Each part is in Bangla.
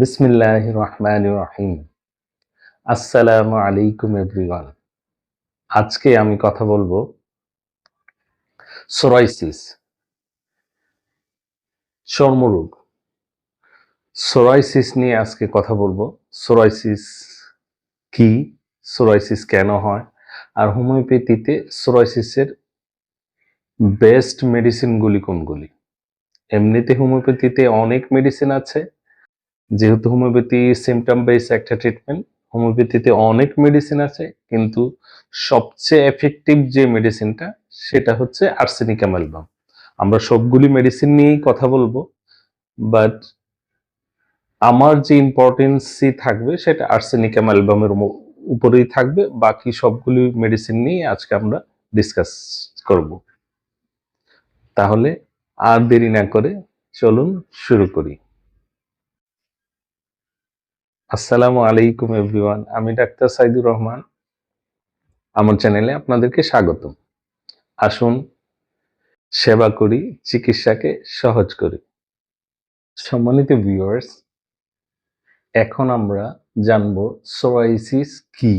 বিসমিল্লাহ রহমান রহিম আসসালামু আলাইকুম, এভরিওয়ান। আজকে আমি কথা বলব সোরাইসিস চর্মরোগ সোরাইসিস নিয়ে আজকে কথা বলব। সোরাইসিস কি? সোরাইসিস কেন হয়? আর হোমিওপ্যাথিতে সোরাইসিসের বেস্ট মেডিসিনগুলি কোনগুলি? এমনিতে হোমিওপ্যাথিতে অনেক মেডিসিন আছে যেহেতু হোমিওপ্যাথি সিমটম বেস একটা ট্রিটমেন্ট হোমিওপ্যাথিতে অনেক মেডিসিন আছে, কিন্তু সবচেয়ে এফেক্টিভ যে মেডিসিনটা সেটা হচ্ছে আর্সেনিকাম অ্যালবাম আমরা সবগুলি মেডিসিন নিয়েই কথা বলব বাট আমার যে ইম্পর্টেন্সই থাকবে, সেটা আর্সেনিকাম অ্যালবামের উপরেই থাকবে, বাকি সবগুলি মেডিসিন নিয়ে আজকে আমরা ডিসকাস করব। তাহলে আর দেরি না করে চলুন শুরু করি। আসসালামু আলাইকুম এভরিওয়ান, আমি ডাক্তার সাইদুর রহমান। আমার চ্যানেলে আপনাদেরকে স্বাগতম। আসুন, সেবা করি, চিকিৎসাকে সহজ করি। সম্মানিত ভিউয়ার্স, এখন আমরা জানব সোরাইসিস কি?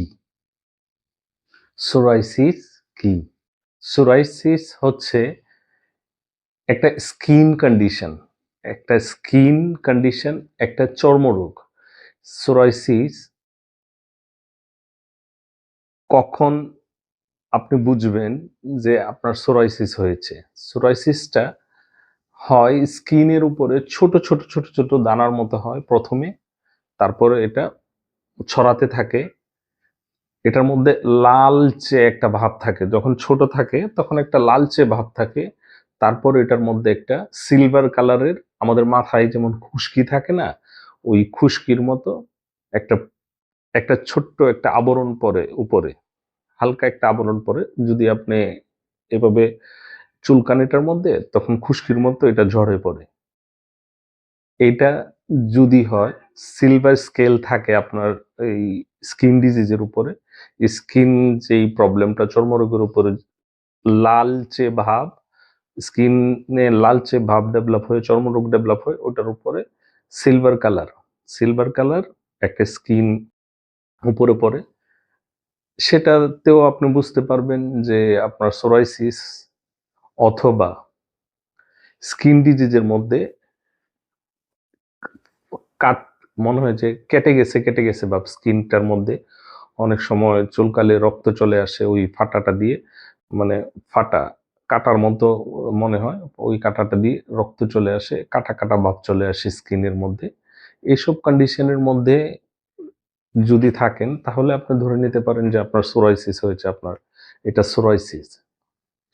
সোরাইসিস কি? সোরাইসিস হচ্ছে একটা স্কিন কন্ডিশন, একটা স্কিন কন্ডিশন, একটা চর্মরোগ। সোরাইসিস কখন আপনি বুঝবেন যে আপনার সোরাইসিস হয়েছে? সোরাইসিসটা হয় স্কিনের উপরে ছোট ছোট ছোট ছোট দানার মতো হয় প্রথমে, তারপরে এটা ছড়াতে থাকে। এটার মধ্যে লালচে একটা ভাব থাকে। যখন ছোট থাকে, তখন একটা লালচে ভাব থাকে। তারপর এটার মধ্যে একটা সিলভার কালারের আমাদের মাথায় যেমন খুশকি থাকে না ওই খুশকির মতো একটা একটা ছোট্ট একটা আবরণ পরে, উপরে, হালকা একটা আবরণ পরে যদি আপনি এভাবে চুলকানিটার মধ্যে, তখন খুশকির মতো এটা ঝরে পড়ে। এটা যদি হয় সিলভার স্কেল থাকে আপনার এই স্কিন ডিজিজের উপরে স্কিন যেই প্রবলেমটা চর্মরোগের উপরে লালচে ভাব স্কিনে লালচে ভাব ডেভেলপ হয়ে, চর্মরোগ ডেভেলপ হয়, ওটার উপরে সিলভার কালার সিলভার কালার একটা স্কিন উপরে পড়ে। সেটাতেও আপনি বুঝতে পারবেন যে আপনার সোরাইসিস অথবা স্কিন ডিজিজের মধ্যে কাট মনে হয় যে কেটে গেছে কেটে গেছে বা স্কিনটার মধ্যে। অনেক সময় চুলকালে রক্ত চলে আসে ওই ফাটাটা দিয়ে। মানে ফাটা কাটার মতো মনে হয়, ওই কাটাটা দিয়ে রক্ত চলে আসে, কাটা কাটা ভাব চলে আসে স্কিনের মধ্যে। এইসব কন্ডিশনের মধ্যে যদি থাকেন, তাহলে আপনি ধরে নিতে পারেন যে আপনার সোরাইসিস হয়েছে আপনার। এটা সোরাইসিস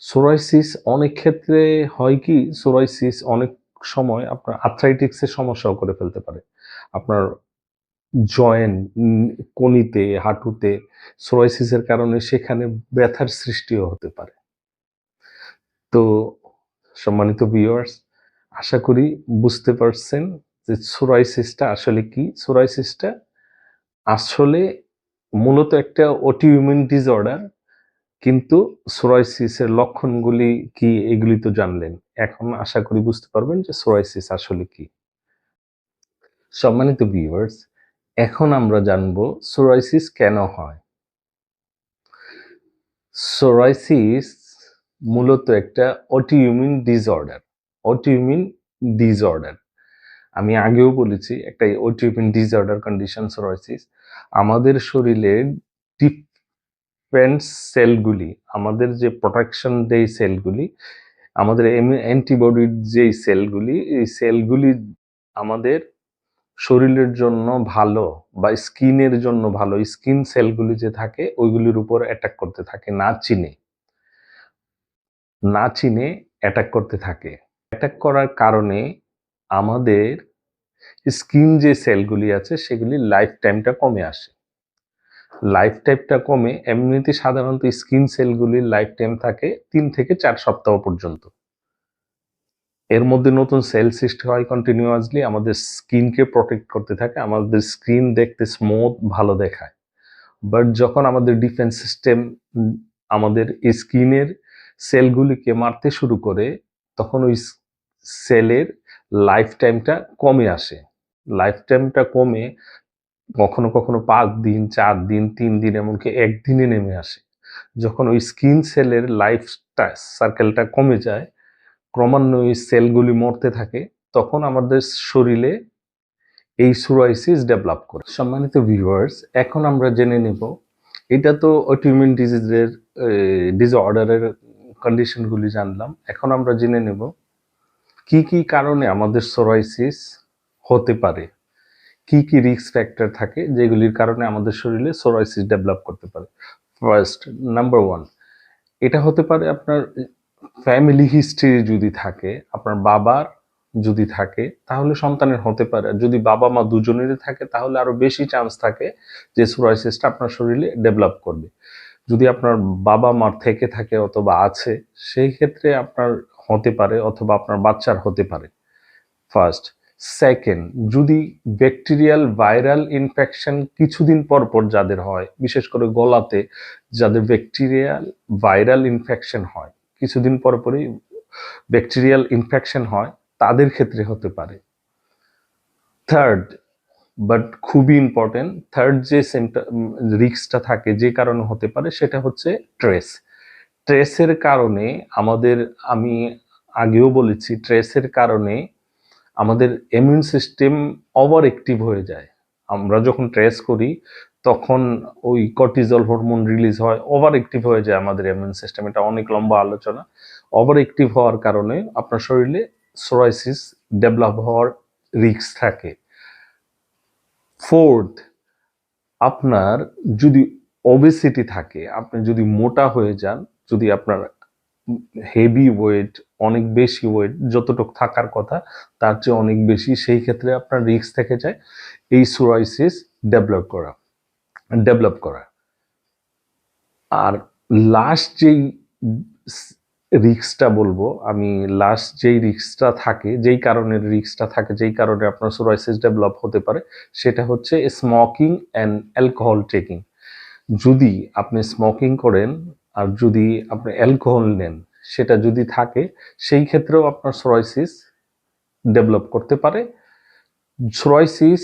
সোরাইসিস অনেক ক্ষেত্রে হয় কি সোরাইসিস অনেক সময় আপনার আর্থ্রাইটিক্সের সমস্যাও করে ফেলতে পারে। আপনার জয়েন্ট কনিতে হাঁটুতে সোরাইসিসের কারণে সেখানে ব্যথার সৃষ্টিও হতে পারে। তো সম্মানিত ভিউয়ার্স আশা করি বুঝতে পারছেন যে সোরাইসিসটা আসলে কি? সোরাইসিসটা আসলে মূলত একটা অটিউমিন ডিসঅর্ডার কিন্তু সোরাইসিসের লক্ষণগুলি কি এগুলি তো জানলেন। এখন আশা করি বুঝতে পারবেন যে সোরাইসিস আসলে কি। সম্মানিত ভিউয়ার্স এখন আমরা জানব সোরাইসিস কেন হয়? সোরাইসিস মূলত একটা অটিউমিন ডিসঅর্ডার অটিউমিন ডিসঅর্ডার আমি আগেও বলেছি, একটা অটিউমিন ডিসঅর্ডার কন্ডিশন সোরাইসিস আমাদের শরীরে ডিফেন্স সেলগুলি আমাদের যে প্রোটেকশন দেয় সেলগুলি আমাদের অ্যান্টিবডির যেই সেলগুলি এই সেলগুলি আমাদের শরীরের জন্য ভালো বা স্কিনের জন্য ভালো স্কিন সেলগুলি যে থাকে, ওইগুলির উপর অ্যাটাক করতে থাকে, না চিনে। না চিনে অ্যাটাক করতে থাকে। অ্যাটাক করার কারণে আমাদের স্কিন যে সেলগুলি আছে সেগুলি লাইফ টাইমটা কমে আসে। লাইফ টাইমটা কমে এমনিতে সাধারণত স্কিন সেলগুলির লাইফ টাইম থাকে তিন থেকে চার সপ্তাহ পর্যন্ত। এর মধ্যে নতুন সেল সৃষ্টি হয় কন্টিনিউয়াসলি আমাদের স্কিনকে প্রোটেক্ট করতে থাকে, আমাদের স্কিন দেখতে স্মুথ ভালো দেখায়। বাট যখন আমাদের ডিফেন্স সিস্টেম আমাদের স্কিনের সেলগুলিকে মারতে শুরু করে, তখন ওই সেলের লাইফ টাইমটা কমে আসে। লাইফ টাইমটা কমে কখনো কখনো পাঁচ দিন, চার দিন, তিন দিন এমনকি একদিনে নেমে আসে। যখন ওই স্কিন সেলের লাইফটা সার্কেলটা কমে যায়, ক্রমান্বয়ে ওই সেলগুলি মরতে থাকে, তখন আমাদের শরীরে এই সুরাইসিস ডেভেলপ করে। সম্মানিত ভিউয়ার্স এখন আমরা জেনে নেব, এটা তো অটিউমিন ডিজিজের ডিসঅর্ডারের কন্ডিশনগুলি জানলাম। এখন আমরা জেনে নেব কি কি কারণে আমাদের সোরাইসিস হতে পারে। কি কি রিস্ক ফ্যাক্টর থাকে যেগুলির কারণে আমাদের শরীরে সোরাইসিস ডেভেলপ করতে পারে। ফার্স্ট নাম্বার ওয়ান এটা হতে পারে আপনার ফ্যামিলি হিস্ট্রি যদি থাকে, আপনার বাবার যদি থাকে, তাহলে সন্তানের হতে পারে। যদি বাবা মা দুজনেরই থাকে, তাহলে আরও বেশি চান্স থাকে যে সোরাইসিসটা আপনার শরীরে ডেভেলপ করবে। যদি আপনার বাবা মার থেকে থাকে অথবা আছে, সেই ক্ষেত্রে আপনার হতে পারে অথবা আপনার বাচ্চার হতে পারে। ফার্স্ট সেকেন্ড যদি ব্যাকটেরিয়াল ভাইরাল ইনফেকশন কিছুদিন পর পর যাদের হয়, বিশেষ করে গলাতে যাদের ব্যাকটেরিয়াল ভাইরাল ইনফেকশন হয়, কিছুদিন পর পরই ব্যাকটেরিয়াল ইনফেকশন হয়, তাদের ক্ষেত্রে হতে পারে। থার্ড বাট খুবই ইম্পর্টেন্ট থার্ড যে রিক্সটা থাকে যে কারণে হতে পারে সেটা হচ্ছে ট্রেস ট্রেসের কারণে আমাদের, আমি আগেও বলেছি ট্রেসের কারণে আমাদের ইমিউন সিস্টেম ওভার অ্যাক্টিভ হয়ে যায়। আমরা যখন ট্রেস করি, তখন ওই কর্টিজল হরমোন রিলিজ হয় ওভার অ্যাক্টিভ হয়ে যায় আমাদের ইমিউন সিস্টেম এটা অনেক লম্বা আলোচনা। ওভার অ্যাক্টিভ হওয়ার কারণে আপনার শরীরে সোরাইসিস ডেভেলপ হওয়ার রিস্ক থাকে। ফোর্থ আপনার যদি ওবেসিটি থাকে, আপনি যদি মোটা হয়ে যান, যদি আপনার হেভি ওয়েট অনেক বেশি ওয়েট যতটুকু থাকার কথা, তার চেয়ে অনেক বেশি, সেই ক্ষেত্রে আপনার রিস্ক থেকে যায়। এই সোরাইসিস ডেভেলপ করা ডেভেলপ করা। আর লাস্ট যেই রিক্সটা বলব, আমি লাস্ট যেই রিক্সটা থাকে, যেই কারণে রিক্সটা থাকে, যেই কারণে আপনার সোরাইসিস ডেভেলপ হতে পারে, সেটা হচ্ছে স্মোকিং অ্যান্ড অ্যালকোহল টেকিং যদি আপনি স্মোকিং করেন আর যদি আপনি অ্যালকোহল নেন, সেটা যদি থাকে, সেই ক্ষেত্রেও আপনার সোরাইসিস ডেভেলপ করতে পারে। সোরাইসিস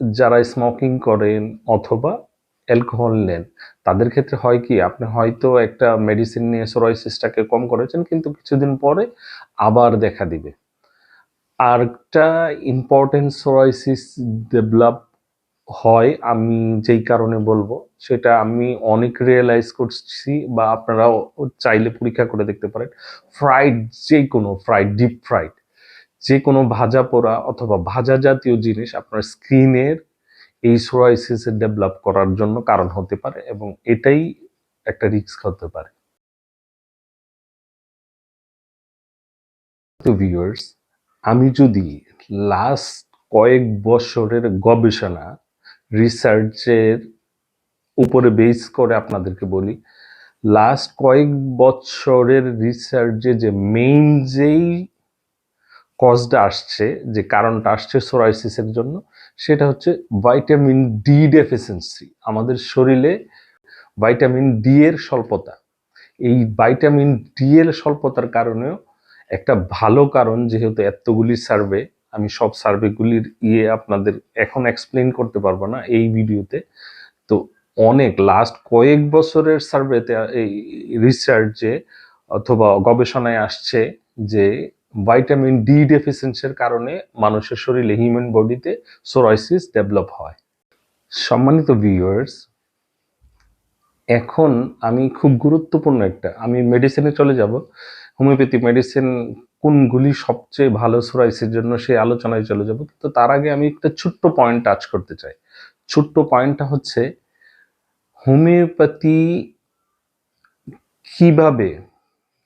যারা স্মোকিং করেন অথবা অ্যালকোহল নেন। তাদের ক্ষেত্রে হয় কি? আপনি হয়তো একটা মেডিসিন নিয়ে সোরাইসিসটাকে কম করেছেন, কিন্তু কিছুদিন পরে আবার দেখা দিবে। আর একটা ইম্পর্টেন্ট সোরাইসিস ডেভেলপ হয়, আমি যেই কারণে বলব, সেটা আমি অনেক রিয়েলাইজ করছি বা আপনারাও চাইলে পরীক্ষা করে দেখতে পারেন ফ্রাইড যে কোনো ফ্রাইড ডিপ ফ্রাইড যে কোনো ভাজা পোড়া অথবা ভাজা জাতীয় জিনিস আপনার স্কিনের এই সোরাইসিস ডেভেলপ করার জন্য কারণ হতে পারে এবং এটাই একটা রিস্ক হতে পারে। ভিউয়ার্স আমি যদি লাস্ট কয়েক বছরের গবেষণা রিসার্চের উপরে বেস করে আপনাদেরকে বলি লাস্ট কয়েক বছরের রিসার্চে যে মেইন যেই কজটা আসছে, যে কারণটা আসছে সোরাইসিসের জন্য সেটা হচ্ছে ভাইটামিন ডি ডেফিসিয়েন্সি আমাদের শরীরে ভাইটামিন ডি এর স্বল্পতা। এই ভাইটামিন ডি এর স্বল্পতার কারণেও একটা ভালো কারণ যেহেতু এতগুলি সার্ভে আমি সব সার্ভেগুলির ইয়ে আপনাদের এখন এক্সপ্লেন করতে পারব না এই ভিডিওতে। তো অনেক লাস্ট কয়েক বছরের সার্ভেতে এই রিসার্চে অথবা গবেষণায় আসছে যে ভাইটামিন ডি ডেফিসিয়েন্সির কারণে মানুষের শরীরে হিউম্যান বডিতে সোরাইসিস ডেভেলপ হয়। সম্মানিত ভিউয়ার্স, এখন আমি খুব গুরুত্বপূর্ণ একটা, আমি মেডিসিনে চলে যাব। হোমিওপ্যাথি মেডিসিন কোনগুলি সবচেয়ে ভালো সোরাইসিসের জন্য সেই আলোচনায় চলে যাব। কিন্তু তার আগে আমি একটা ছোট্ট পয়েন্ট টাচ করতে চাই। ছোট্ট পয়েন্টটা হচ্ছে, হোমিওপ্যাথি কীভাবে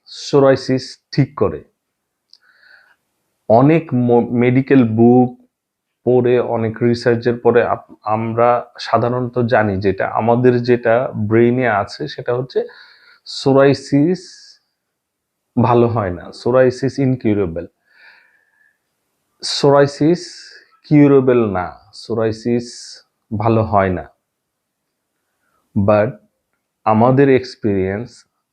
সোরাইসিস ঠিক করে? অনেক মেডিকেল বুক পড়ে, অনেক রিসার্চের পরে আমরা সাধারণত জানি যেটা, আমাদের যেটা ব্রেইনে আছে সেটা হচ্ছে সোরাইসিস ভালো হয় না সোরাইসিস ইনকিউরেবল সোরাইসিস কিউরেবল না সোরাইসিস ভালো হয় না। বাট আমাদের এক্সপিরিয়েন্স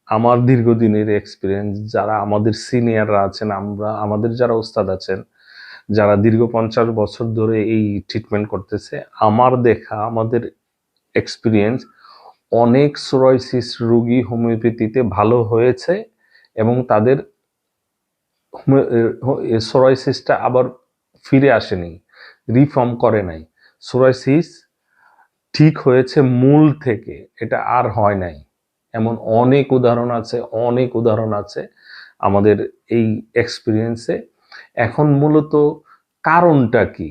আমার দীর্ঘদিনের এক্সপিরিয়েন্স যারা আমাদের সিনিয়ররা আছেন, আমরা, আমাদের যারা ওস্তাদ আছেন, যারা দীর্ঘ পঞ্চাশ বছর ধরে এই ট্রিটমেন্ট করতেছে, আমার দেখা, আমাদের এক্সপিরিয়েন্স অনেক সোরাইসিস রুগী হোমিওপ্যাথিতে ভালো হয়েছে এবং তাদের সোরাইসিসটা আবার ফিরে আসেনি রিফর্ম করে নাই। সোরাইসিস ঠিক হয়েছে মূল থেকে, এটা আর হয় নাই। এমন অনেক উদাহরণ আছে, অনেক উদাহরণ আছে আমাদের এই এক্সপিরিয়েন্সে এখন মূলত কারণটা কি?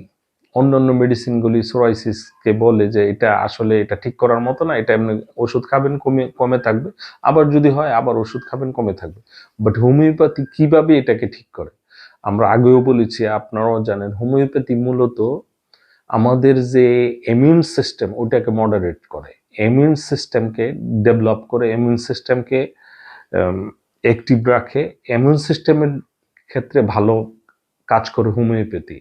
অন্যান্য মেডিসিনগুলি সোরাইসিসকে বলে যে এটা আসলে এটা ঠিক করার মতো না, এটা এমনি ওষুধ খাবেন কমে কমে থাকবে, আবার যদি হয় আবার ওষুধ খাবেন কমে থাকবে। বাট হোমিওপ্যাথি কীভাবে এটাকে ঠিক করে? আমরা আগেও বলেছি, আপনারাও জানেন হোমিওপ্যাথি মূলত আমাদের যে ইমিউন সিস্টেম ওটাকে মডারেট করে। ইমিউন সিস্টেমকে ডেভেলপ করে ইমিউন সিস্টেমকে অ্যাক্টিভ রাখে। ইমিউন সিস্টেমের ক্ষেত্রে ভালো কাজ করে হোমিওপ্যাথি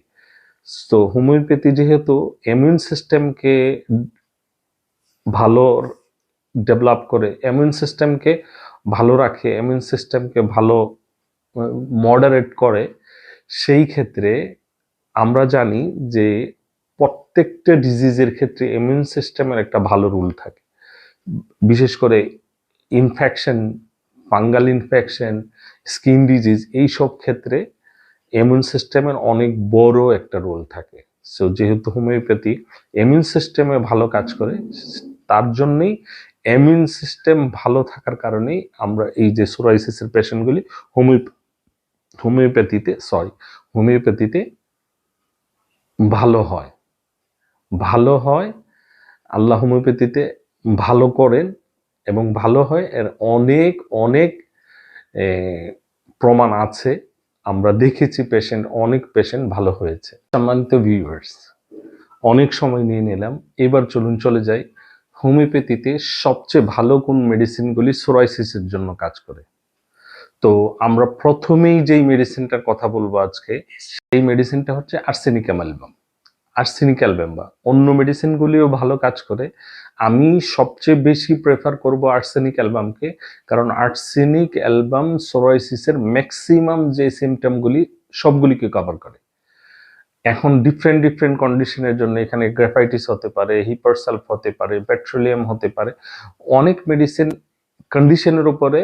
তো হোমিওপ্যাথি যেহেতু ইমিউন সিস্টেমকে ভালো ডেভেলপ করে ইমিউন সিস্টেমকে ভালো রাখে ইমিউন সিস্টেমকে ভালো মডারেট করে, সেই ক্ষেত্রে আমরা জানি যে প্রত্যেকটা ডিজিজের ক্ষেত্রে ইমিউন সিস্টেমের একটা ভালো রুল থাকে। বিশেষ করে infection fungal infection skin disease এই সব ক্ষেত্রে ইমিউন সিস্টেমের অনেক বড় একটা রোল থাকে। সো যেহেতু হোমিওপ্যাথি ইমিউন সিস্টেমে ভালো কাজ করে, তার জন্যেই ইমিউন সিস্টেম ভালো থাকার কারণেই আমরা এই যে সোরাইসিসের পেশেন্টগুলি হোমিও হোমিওপ্যাথিতে সরি হোমিওপ্যাথিতে ভালো হয়। ভালো হয়, আল্লাহ হোমিওপ্যাথিতে ভালো করেন এবং ভালো হয়, এর অনেক অনেক প্রমাণ আছে। আমরা দেখেছি পেশেন্ট অনেক পেশেন্ট ভালো হয়েছে। সম্মানিত ভিউয়ার্স অনেক সময় নিয়ে নিলাম। এবার চলুন চলে যাই। হোমিওপ্যাথিতে সবচেয়ে ভালো কোন মেডিসিনগুলি সোরাইসিসের জন্য কাজ করে? তো আমরা প্রথমেই যেই মেডিসিনটার কথা বলব আজকে, সেই মেডিসিনটা হচ্ছে আর্সেনিকাম অ্যালবাম আর্সেনিক অ্যালবাম বা অন্য মেডিসিনগুলিও ভালো কাজ করে। আমি সবচেয়ে বেশি প্রেফার করব আর্সেনিক অ্যালবামকে কারণ আর্সেনিক অ্যালবাম সোরাইসিসের ম্যাক্সিমাম যে সিমটমগুলি সবগুলিকে কভার করে। এখন ডিফারেন্ট ডিফারেন্ট কন্ডিশনের জন্য এখানে গ্রাফাইটিস হতে পারে হিপারসালফ হতে পারে পেট্রোলিয়াম হতে পারে। অনেক মেডিসিন কন্ডিশনের উপরে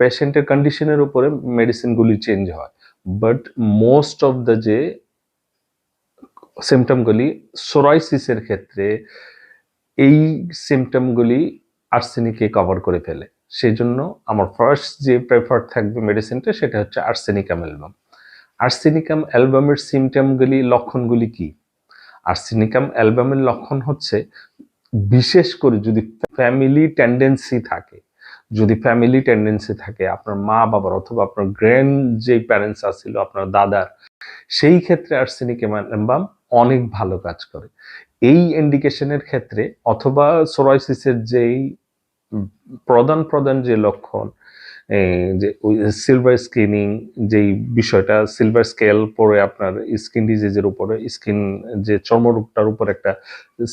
পেশেন্টের কন্ডিশনের উপরে মেডিসিনগুলি চেঞ্জ হয়। বাট মোস্ট অফ দ্য যে সিমটমগুলি সোরাইসিসের ক্ষেত্রে এই সিমটমগুলি আর্সেনিকে কভার করে ফেলে। সেই জন্য আমার ফার্স্ট যে প্রেফার থাকবে মেডিসিনটা সেটা হচ্ছে আর্সেনিকাম অ্যালবাম আর্সেনিকাম অ্যালবামের সিমটমগুলি লক্ষণগুলি কি? আর্সেনিকাম অ্যালবামের লক্ষণ হচ্ছে বিশেষ করে যদি ফ্যামিলি টেন্ডেন্সি থাকে, যদি ফ্যামিলি টেন্ডেন্সি থাকে, আপনার মা বাবার অথবা আপনার গ্র্যান্ড যে প্যারেন্টস আছিল, আপনার দাদার, সেই ক্ষেত্রে আর্সেনিক অ্যালবাম অনেক ভালো কাজ করে। এই ইন্ডিকেশনের ক্ষেত্রে অথবা সোরাইসিসের যেই প্রধান প্রধান যে লক্ষণ যে সিলভার স্কিনিং যেই বিষয়টা সিলভার স্কেল পরে আপনার স্কিন ডিজিজের উপরে স্কিন যে চর্মরোগটার উপর একটা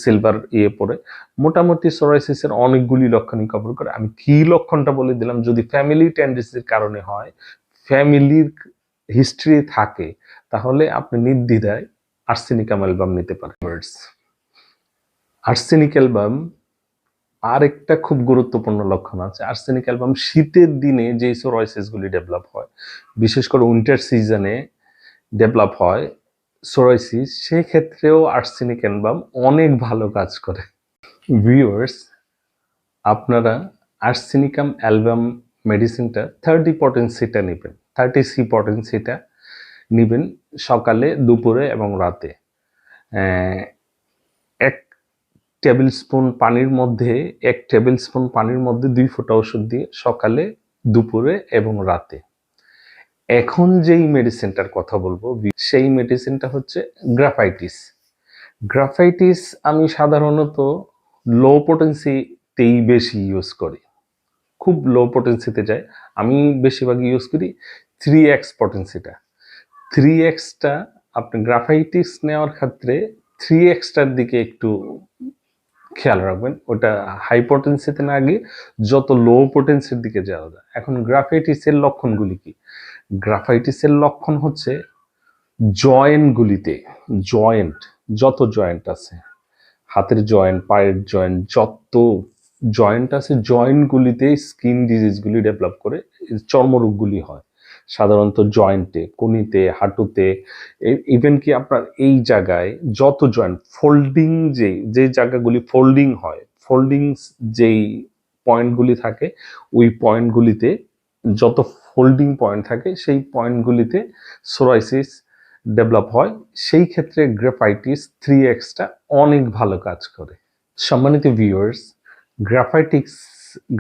সিলভার ইয়ে পড়ে মোটামুটি সোরাইসিসের অনেকগুলি লক্ষণই কভার করে। আমি কি লক্ষণটা বলে দিলাম? যদি ফ্যামিলি টেন্ডেন্সির কারণে হয় ফ্যামিলির হিস্ট্রি থাকে, তাহলে আপনি নির্দ্বিধায় আর্সেনিকাম অ্যালবাম নিতে পারে। পারেন আর্সেনিক অ্যালবাম আর একটা খুব গুরুত্বপূর্ণ লক্ষণ আছে। আর্সেনিক অ্যালবাম শীতের দিনে যে সোরাইসিসগুলি ডেভেলপ হয়, বিশেষ করে উইন্টার সিজনে ডেভেলপ হয় সোরাইসিস সেক্ষেত্রেও আর্সেনিক অ্যালবাম অনেক ভালো কাজ করে। ভিউয়ার্স আপনারা আর্সেনিকাম অ্যালবাম মেডিসিনটা থার্টি পটেন্সিটা নেবেন। থার্টি সি পটেন্সিটা নেবেন সকালে, দুপুরে এবং রাতে। এক টেবিল স্পুন পানির মধ্যে, এক টেবিল স্পুন পানির মধ্যে দুই ফোঁটা ওষুধ দিয়ে সকালে, দুপুরে এবং রাতে। এখন যেই মেডিসিনটার কথা বলব, সেই মেডিসিনটা হচ্ছে গ্রাফাইটিস। গ্রাফাইটিস আমি সাধারণত লো পোটেন্সিতেই বেশি ইউজ করি। খুব লো পোটেন্সিতে যায়। আমি বেশিরভাগ ইউজ করি থ্রি এক্স পোটেন্সিটা থ্রি এক্সটা আপনি গ্রাফাইটিস নেওয়ার ক্ষেত্রে থ্রি এক্সটার দিকে একটু খেয়াল রাখবেন। ওটা হাই পোটেন্সিতে না গিয়ে যত লো পোটেন্সির দিকে যাওয়া যায় এখন গ্রাফাইটিসের লক্ষণগুলি কি? গ্রাফাইটিসের লক্ষণ হচ্ছে জয়েন্টগুলিতে জয়েন্ট যত জয়েন্ট আছে, হাতের জয়েন্ট পায়ের জয়েন্ট যত জয়েন্ট আছে জয়েন্টগুলিতে স্কিন ডিজিজগুলি ডেভেলপ করে চর্মরোগগুলি হয়। সাধারণত জয়েন্টে কনিতে হাঁটুতে ইভেন কি আপনার এই জায়গায় যত জয়েন্ট ফোল্ডিং যে যে জায়গাগুলি ফোল্ডিং হয় ফোল্ডিং যেই পয়েন্টগুলি থাকে, ওই পয়েন্টগুলিতে যত ফোল্ডিং পয়েন্ট থাকে, সেই পয়েন্টগুলিতে সোরাইসিস ডেভেলপ হয়। সেই ক্ষেত্রে গ্রাফাইটিস থ্রি এক্সটা অনেক ভালো কাজ করে। সম্মানিত ভিউয়ার্স গ্রাফাইটিক্স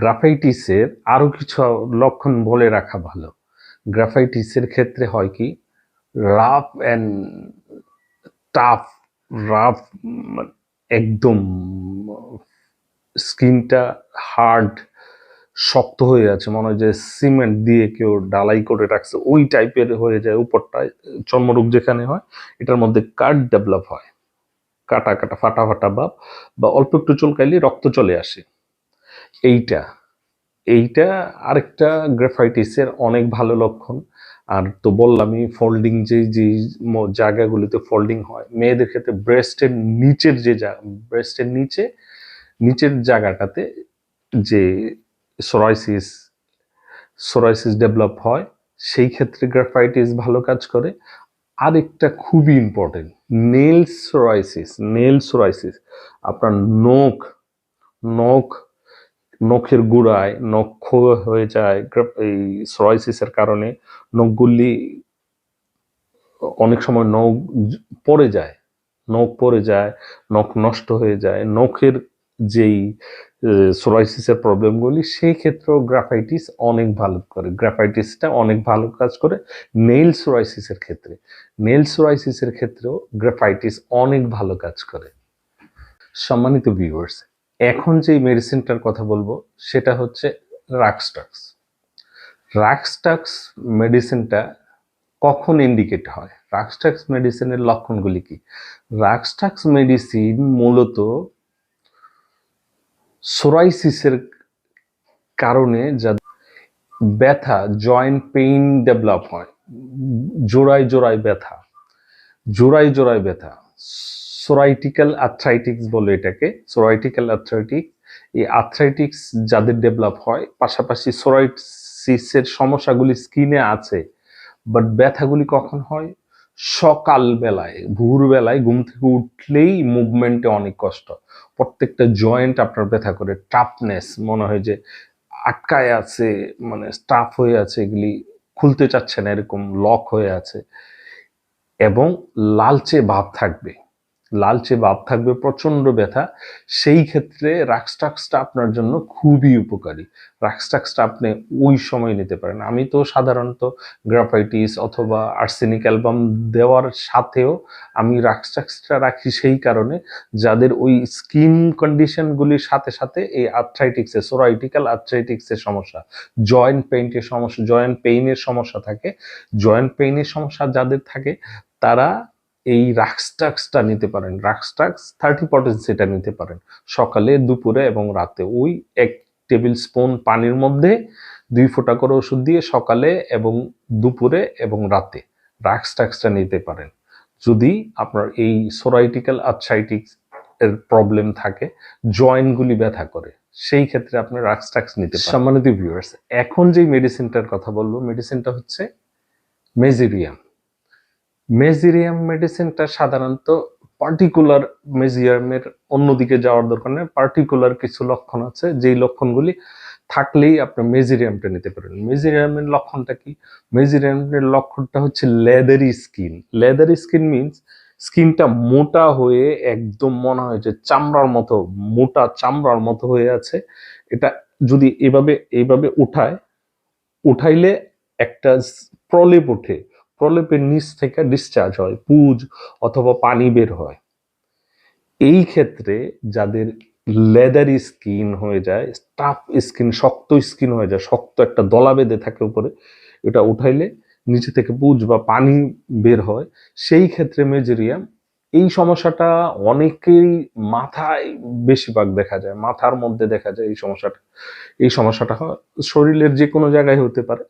গ্রাফাইটিসের আরও কিছু লক্ষণ বলে রাখা ভালো। গ্রাফাইটিসের ক্ষেত্রে হয় কি, রাফ অ্যান্ড টাফ, রাফ একদম স্কিনটা হার্ড, শক্ত হয়ে আছে, মনে হয় যে সিমেন্ট দিয়ে কেউ ডালাই করে রাখছে। ওই টাইপের হয়ে যায় উপরটায় চর্মরোগ যেখানে হয়, এটার মধ্যে কাট ডেভেলপ হয়। কাটা কাটা ফাটা ফাটা ভাব, বা অল্প একটু চুলকাইলে রক্ত চলে আসে। এইটা এইটা আরেকটা গ্রাফাইটিসের অনেক ভালো লক্ষণ। আর তো বললামই ফোল্ডিং যে যে জায়গাগুলিতে ফোল্ডিং হয়, মেয়েদের ক্ষেত্রে ব্রেস্টের নিচের যে ব্রেস্টের নিচে, নিচের জায়গাটাতে যে সোরাইসিস সোরাইসিস ডেভেলপ হয়, সেই ক্ষেত্রে গ্রাফাইটিস ভালো কাজ করে। আরেকটা খুবই important nail psoriasis nail psoriasis আপনার নখ নখ নখের গোড়ায়, নখ হয়ে যায় এই সোরাইসিসের কারণে নখগুলি অনেক সময় নখ পড়ে যায়, নখ পড়ে যায়, নখ নষ্ট হয়ে যায়। নখের যেই সোরাইসিসের প্রবলেমগুলি সেই ক্ষেত্রেও গ্রাফাইটিস অনেক ভালো করে গ্রাফাইটিসটা অনেক ভালো কাজ করে নেইল সোরাইসিসের ক্ষেত্রে। নেইল সোরাইসিসের ক্ষেত্রেও গ্রাফাইটিস অনেক ভালো কাজ করে। সম্মানিত ভিউয়ার্স এখন যেই মেডিসিনটার কথা বলব, সেটা হচ্ছে রাক্সটাক্স রাক্সটাক্স মেডিসিনটা কখন ইন্ডিকেট হয়? রাক্সটাক্স মেডিসিনের লক্ষণগুলি কি? রাক্সটাক্স মেডিসিন মূলত সোরাইসিসের কারণে যা ব্যথা জয়েন্ট পেইন ডেভেলপ হয়। জোড়ায় জোড়ায় ব্যথা, জোড়ায় জোড়ায় ব্যথা। সোরাইটিক্যাল আর্থ্রাইটিক্স বলে এটাকে। সোরাইটিক্যাল আর্থ্রাইটিক এই আর্থ্রাইটিক্স যাদের ডেভেলপ হয়, পাশাপাশি সোরাইটিসের সমস্যাগুলি স্কিনে আছে বাট ব্যথাগুলি কখন হয়? সকাল বেলায় ভোরবেলায় ঘুম থেকে উঠলেই মুভমেন্টে অনেক কষ্ট। প্রত্যেকটা জয়েন্ট আপনার ব্যথা করে টাফনেস মনে হয় যে আটকায় আছে মানে স্টাফ হয়ে আছে, এগুলি খুলতে চাচ্ছে না, এরকম লক হয়ে আছে। এবং লালচে ভাব থাকবে। লালচে ভাব থাকবে প্রচণ্ড ব্যথা। সেই ক্ষেত্রে রাক্সটাক্সটা আপনার জন্য খুবই উপকারী। রাক্সটাক্সটা আপনি ওই সময় নিতে পারেন। আমি তো সাধারণত গ্রাফাইটিস অথবা আর্সেনিক অ্যালবাম দেওয়ার সাথেও আমি রাক্সটাক্সটা রাখি সেই কারণে। যাদের ওই স্কিন কন্ডিশনগুলির সাথে সাথে এই আর্থ্রাইটিক্সের সোরাইটিক্যাল আর্থ্রাইটিক্সের সমস্যা, জয়েন্ট পেইন্টের সমস্যা, জয়েন্ট পেইনের সমস্যা থাকে। জয়েন্ট পেইনের সমস্যা যাদের থাকে, তারা এই রাক্সটাক্সটা নিতে পারেন। রাক্সটাক্স থার্টি পটেন্সিটা নিতে পারেন। সকালে, দুপুরে এবং রাতে। ওই এক টেবিল স্পুন পানির মধ্যে দুই ফোঁটা করে ওষুধ দিয়ে সকালে এবং দুপুরে এবং রাতে রাক্সটাক্সটা নিতে পারেন। যদি আপনার এই সোরাইটিক্যাল আর্থ্রাইটিক্স এর প্রবলেম থাকে জয়েন্টগুলি ব্যথা করে, সেই ক্ষেত্রে আপনি রাক্সটাক্স নিতে পারেন। সম্মানিত ভিউয়ার্স এখন যেই মেডিসিনটার কথা বলব মেডিসিনটা হচ্ছে মেজিরিয়াম মেজিরিয়াম মেডিসিনটা সাধারণত পার্টিকুলার মেজিয়ামের অন্যদিকে যাওয়ার দরকার নেই। পার্টিকুলার কিছু লক্ষণ আছে, যেই লক্ষণগুলি থাকলেই আপনি মেজিরিয়ামটা নিতে পারেন। মেজিরিয়ামের লক্ষণটা কি? মেজিরিয়ামের লক্ষণটা হচ্ছে leathery skin. Leathery skin means স্কিনটা মোটা হয়ে একদম মনে হয় যে চামড়ার মতো, মোটা চামড়ার মতো হয়ে আছে। এটা যদি এভাবে এইভাবে উঠায়, উঠাইলে একটা প্রলেপ ওঠে। প্রলেপের নিচ থেকে ডিসচার্জ হয়, পুজ অথবা পানি বের হয়। এই ক্ষেত্রে যাদের লেদারি স্কিন হয়ে যায় স্টাফ স্কিন শক্ত স্কিন হয়ে যায়, শক্ত একটা দলা বেঁধে থাকে উপরে, এটা উঠাইলে নিচে থেকে পুজ বা পানি বের হয়। সেই ক্ষেত্রে মেজেরিয়াম এই সমস্যাটা অনেকেই মাথায় বেশিরভাগ দেখা যায়, মাথার মধ্যে দেখা যায় এই সমস্যাটা। এই সমস্যাটা শরীরের যে কোনো জায়গায় হতে পারে।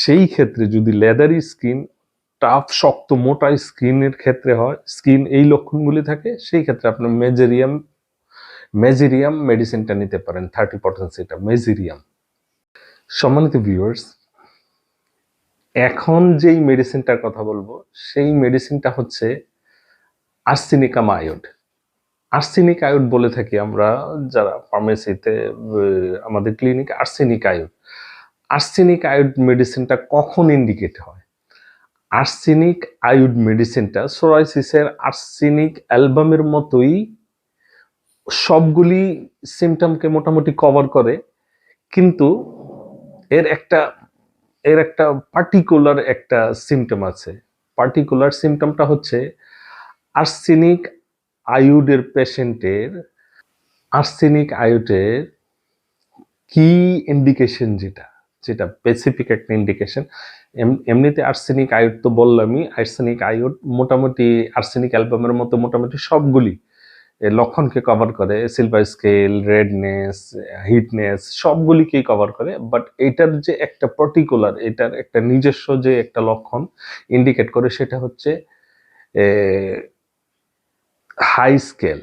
সেই ক্ষেত্রে যদি লেদারি স্কিন টাফ, শক্ত, মোটা স্কিনের ক্ষেত্রে হয়। স্কিন এই লক্ষণগুলি থাকে, সেই ক্ষেত্রে আপনি মেজেরিয়াম মেজেরিয়াম মেডিসিনটা নিতে পারেন থার্টি পটেন্সিটা মেজেরিয়াম। সম্মানিত ভিউয়ার্স এখন যেই মেডিসিনটার কথা বলব, সেই মেডিসিনটা হচ্ছে আর্সেনিকাম আয়োড আর্সেনিক আয়োড বলে থাকি আমরা যারা ফার্মেসিতে আমাদের ক্লিনিকে আর্সেনিক আয়োড। আর্সেনিক আয়োড মেডিসিনটা কখন ইন্ডিকেট হয়? আর্সেনিক আয়ুড মেডিসিনটা সোরাইসিসের আর্সেনিক অ্যালবামের মতোই সবগুলি সিমটমকে মোটামুটি কভার করে, কিন্তু এর একটা এর একটা পার্টিকুলার একটা সিমটম আছে। পার্টিকুলার সিমটমটা হচ্ছে আর্সেনিক আয়ুডের পেশেন্টের, আর্সেনিক আয়ুডের কি ইন্ডিকেশন যেটা যেটা স্পেসিফিক একটা ইন্ডিকেশন এমনিতে আর্সেনিক আয়ুড তো বললামই আর্সেনিক আয়ুড মোটামুটি আর্সেনিক অ্যালবামের মতো মোটামুটি সবগুলি লক্ষণকে কভার করে। সিলভার স্কেল রেডনেস হিটনেস সবগুলিকেই কভার করে। বাট এটার যে একটা পার্টিকুলার এটার একটা নিজস্ব যে একটা লক্ষণ ইন্ডিকেট করে সেটা হচ্ছে হাই স্কেল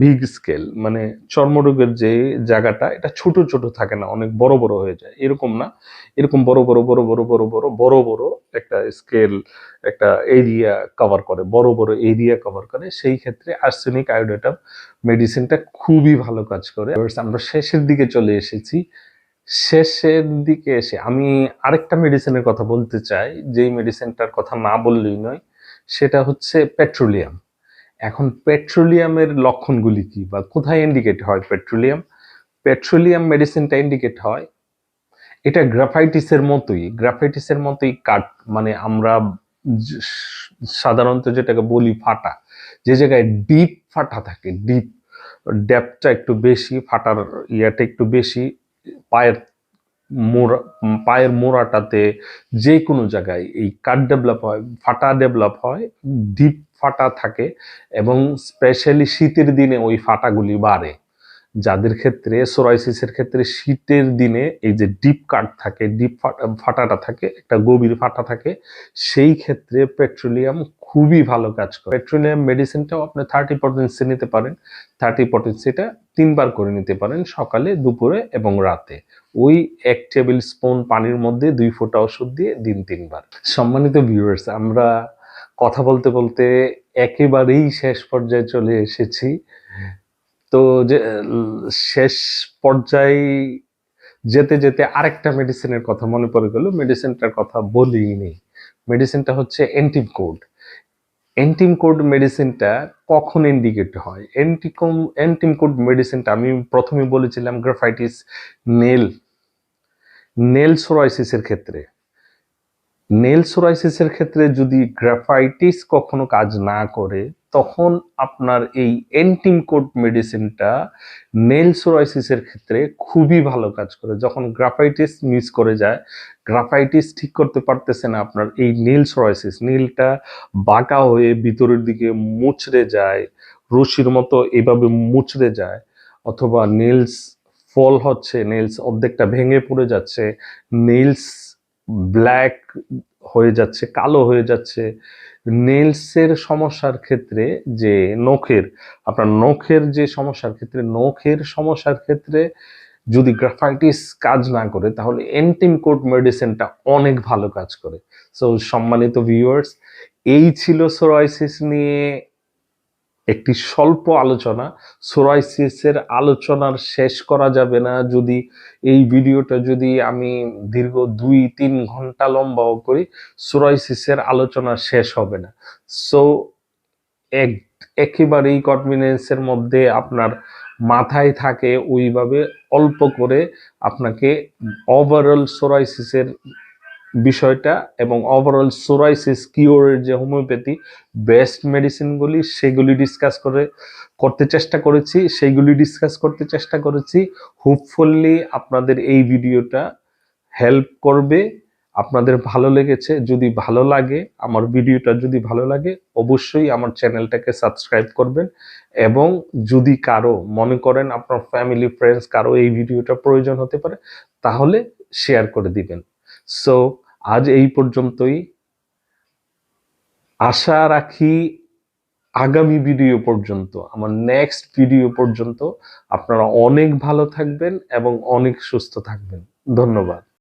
বিগ স্কেল মানে চর্মরোগের যে জায়গাটা, এটা ছোট ছোট থাকে না, অনেক বড় বড় হয়ে যায়। এরকম না, এরকম বড় বড় বড় বড় বড় বড় বড় বড় একটা স্কেল একটা এরিয়া কভার করে, বড় বড় এরিয়া কভার করে। সেই ক্ষেত্রে আর্সেনিক আয়োডেটাম মেডিসিনটা খুবই ভালো কাজ করে। আমরা শেষের দিকে চলে এসেছি। শেষের দিকে এসে আমি আরেকটা মেডিসিনের কথা বলতে চাই, যেই মেডিসিনটার কথা না বললেই নয়, সেটা হচ্ছে পেট্রোলিয়াম এখন পেট্রোলিয়ামের লক্ষণগুলি কি বা কোথায় ইন্ডিকেট হয় পেট্রোলিয়াম পেট্রোলিয়াম মেডিসিনটা ইন্ডিকেট হয় এটা গ্রাফাইটিসের মতোই। গ্রাফাইটিসের মতোই কাট মানে আমরা সাধারণত যেটাকে বলি ফাটা, যে জায়গায় ডিপ ফাটা থাকে ডিপ ডেপটা একটু বেশি, ফাটার ইয়াটা একটু বেশি, পায়ের মোড়া পায়ের মোড়াটাতে যে কোনো জায়গায় এই কাট ডেভেলপ হয়, ফাটা ডেভেলপ হয় ডিপ ফাটা থাকে এবং স্পেশালি শীতের দিনে ওই ফাটাগুলি বাড়ে। যাদের ক্ষেত্রে সোরাইসিসের ক্ষেত্রে শীতের দিনে এই যে ডিপ কাট থাকে ডিপ ফাটাটা থাকে, একটা গভীর ফাটা থাকে, সেই ক্ষেত্রে পেট্রোলিয়াম খুবই ভালো কাজ করে। পেট্রোলিয়াম মেডিসিনটাও আপনি থার্টি পটেন্সি নিতে পারেন। থার্টি পটেন্সিটা তিনবার করে নিতে পারেন সকালে, দুপুরে এবং রাতে। ওই এক টেবিল স্পুন পানির মধ্যে দুই ফোঁটা ওষুধ দিয়ে দিন তিনবার। সম্মানিত ভিউয়ার্স আমরা কথা বলতে বলতে একেবারেই শেষ পর্যায়ে চলে এসেছি। তো যে, শেষ পর্যায়ে যেতে যেতে আরেকটা মেডিসিনের কথা মনে পড়ে গেল। মেডিসিনটার কথা বলিনি মেডিসিনটা হচ্ছে এন্টিম কোড এন্টিম কোড মেডিসিনটা কখন ইন্ডিকেট হয়? এন্টিকম এন্টিম কোড মেডিসিনটা আমি প্রথমে বলেছিলাম গ্রাফাইটিস নেল নেল সোরাইসিসের ক্ষেত্রে। নেল সোরাইসিসের ক্ষেত্রে যদি গ্রাফাইটিস কখনো কাজ না করে, তখন আপনার এই এন্টিমকোড মেডিসিনটা নেল সোরাইসিসের ক্ষেত্রে খুবই ভালো কাজ করে। যখন গ্রাফাইটিস মিস করে যায়, গ্রাফাইটিস ঠিক করতে পারতেছে না আপনার এই নীল সোরাইসিস। নীলটা বাঁকা হয়ে ভিতরের দিকে মুচড়ে যায়, রশির মতো এভাবে মুচড়ে যায়, অথবা নেলস ফল হচ্ছে নেলস অর্ধেকটা ভেঙে পড়ে যাচ্ছে নেলস ব্ল্যাক হয়ে যাচ্ছে, কালো হয়ে যাচ্ছে। নেলসের সমস্যার ক্ষেত্রে যে নখের, আপনার নখের যে সমস্যার ক্ষেত্রে, নখের সমস্যার ক্ষেত্রে যদি গ্রাফাইটিস কাজ না করে, তাহলে এন্টিম কোড মেডিসিনটা অনেক ভালো কাজ করে। সো সম্মানিত ভিউয়ার্স এই ছিল সোরাইসিস নিয়ে একটি স্বল্প আলোচনা। সোরাইসিসের আলোচনার শেষ করা যাবে না। যদি এই ভিডিওটা যদি আমি দীর্ঘ দুই, তিন ঘণ্টা লম্বাও করি, সোরাইসিসের আলোচনা শেষ হবে না। সো, এক, একেবারেই কনভিনেন্সের মধ্যে আপনার মাথায় থাকে ওইভাবে অল্প করে আপনাকে ওভারঅল সোরাইসিসের বিষয়টা এবং ওভারঅল সোরাইসিস কিওরের যে হোমিওপ্যাথি বেস্ট মেডিসিনগুলি সেগুলি ডিসকাস করে, করতে চেষ্টা করেছি। সেইগুলি ডিসকাস করতে চেষ্টা করেছি। হোপফুল্লি আপনাদের এই ভিডিওটা হেল্প করবে। আপনাদের ভালো লেগেছে, যদি ভালো লাগে, আমার ভিডিওটা যদি ভালো লাগে, অবশ্যই আমার চ্যানেলটাকে সাবস্ক্রাইব করবেন। এবং যদি কারও মনে করেন আপনার ফ্যামিলি ফ্রেন্ডস কারও এই ভিডিওটা প্রয়োজন হতে পারে, তাহলে শেয়ার করে দিবেন। সো আজ এই পর্যন্তই। আশা রাখি আগামী ভিডিও পর্যন্ত, আমার নেক্সট ভিডিও পর্যন্ত আপনারা অনেক ভালো থাকবেন এবং অনেক সুস্থ থাকবেন। ধন্যবাদ।